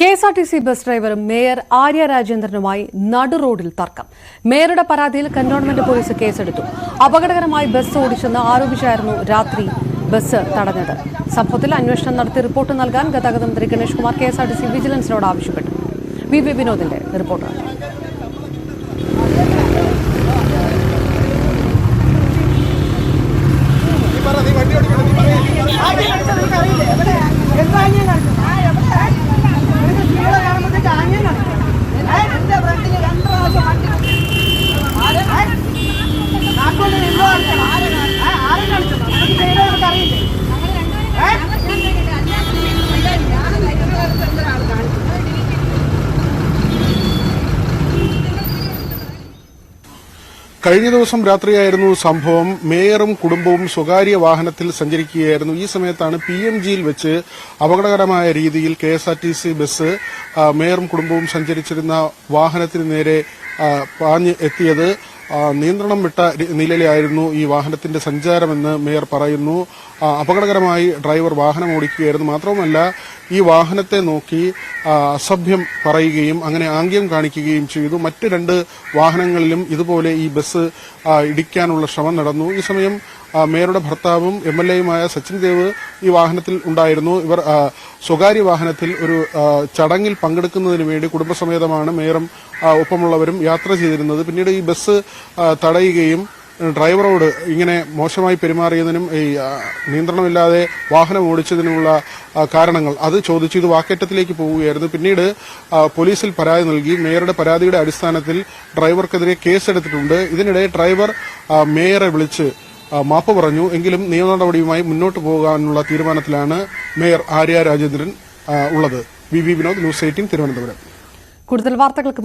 K S R T C bus ഡ്രൈവറും mayor Arya രാജേന്ദ്രനുമായി നടു റോഡിൽ തർക്കം. മേയറുടെ പരാതിയിൽ കന്റോൺമെന്റ് പോലീസ് കേസെടുത്തു. അപകടകരമായി ബസ് ഓടിച്ചെന്ന് ആരോപിച്ചായിരുന്നു രാത്രി ബസ് തടഞ്ഞത്. സംഭവത്തിൽ അന്വേഷണം നടത്തി റിപ്പോർട്ട് നൽകാൻ ഗതാഗത മന്ത്രി Ganesh Kumar K S R T C വിജിലൻസിനോട് ആവശ്യപ്പെട്ടു. വി വി വിനോദിന്റെ റിപ്പോർട്ടാണ് കഴിഞ്ഞ ദിവസം രാത്രിയായിരുന്നു സംഭവം. മേയറും കുടുംബവും സ്വകാര്യ വാഹനത്തിൽ സഞ്ചരിക്കുകയായിരുന്നു. ഈ സമയത്താണ് പി എം ജിയിൽ വെച്ച് അപകടകരമായ രീതിയിൽ K S R T C bus മേയറും കുടുംബവും സഞ്ചരിച്ചിരുന്ന വാഹനത്തിന് നേരെ പാഞ്ഞ് എത്തിയത്. നിയന്ത്രണം വിട്ട നിലയിലായിരുന്നു ഈ വാഹനത്തിന്റെ സഞ്ചാരമെന്ന് മേയർ പറയുന്നു. അപകടകരമായി ഡ്രൈവർ വാഹനം ഓടിക്കുകയായിരുന്നു. മാത്രവുമല്ല ഈ വാഹനത്തെ നോക്കി അസഭ്യം പറയുകയും അങ്ങനെ ആംഗ്യം കാണിക്കുകയും ചെയ്തു. മറ്റ് രണ്ട് വാഹനങ്ങളിലും ഇതുപോലെ ഈ ബസ് ഇടിക്കാനുള്ള ശ്രമം നടന്നു. ഈ സമയം മേയറുടെ ഭർത്താവും എം എൽ എയുമായ സച്ചിൻ ദേവ് ഈ വാഹനത്തിൽ ഉണ്ടായിരുന്നു. ഇവർ സ്വകാര്യ വാഹനത്തിൽ ഒരു ചടങ്ങിൽ പങ്കെടുക്കുന്നതിന് വേണ്ടി കുടുംബസമേതമാണ് മേയറും ഒപ്പമുള്ളവരും യാത്ര ചെയ്തിരുന്നത്. പിന്നീട് ഈ ബസ് തടയുകയും ഡ്രൈവറോട് ഇങ്ങനെ മോശമായി പെരുമാറിയതിനും ഈ നിയന്ത്രണമില്ലാതെ വാഹനം ഓടിച്ചതിനുമുള്ള കാരണങ്ങൾ അത് ചോദിച്ചു ഇത് വാക്കേറ്റത്തിലേക്ക് പോവുകയായിരുന്നു. പിന്നീട് പോലീസിൽ പരാതി നൽകി. മേയറുടെ പരാതിയുടെ അടിസ്ഥാനത്തിൽ ഡ്രൈവർക്കെതിരെ കേസെടുത്തിട്ടുണ്ട്. ഇതിനിടെ ഡ്രൈവർ മേയറെ വിളിച്ച് മാപ്പ് പറഞ്ഞു. എങ്കിലും നിയമ നടപടിയുമായി മുന്നോട്ട് പോകാനുള്ള തീരുമാനത്തിലാണ് മേയർ ആര്യ രാജേന്ദ്രൻ ഉള്ളത്. V V Vinod News Eighteen Thiruvananthapuram. കൂടുതൽ വാർത്തകൾക്ക്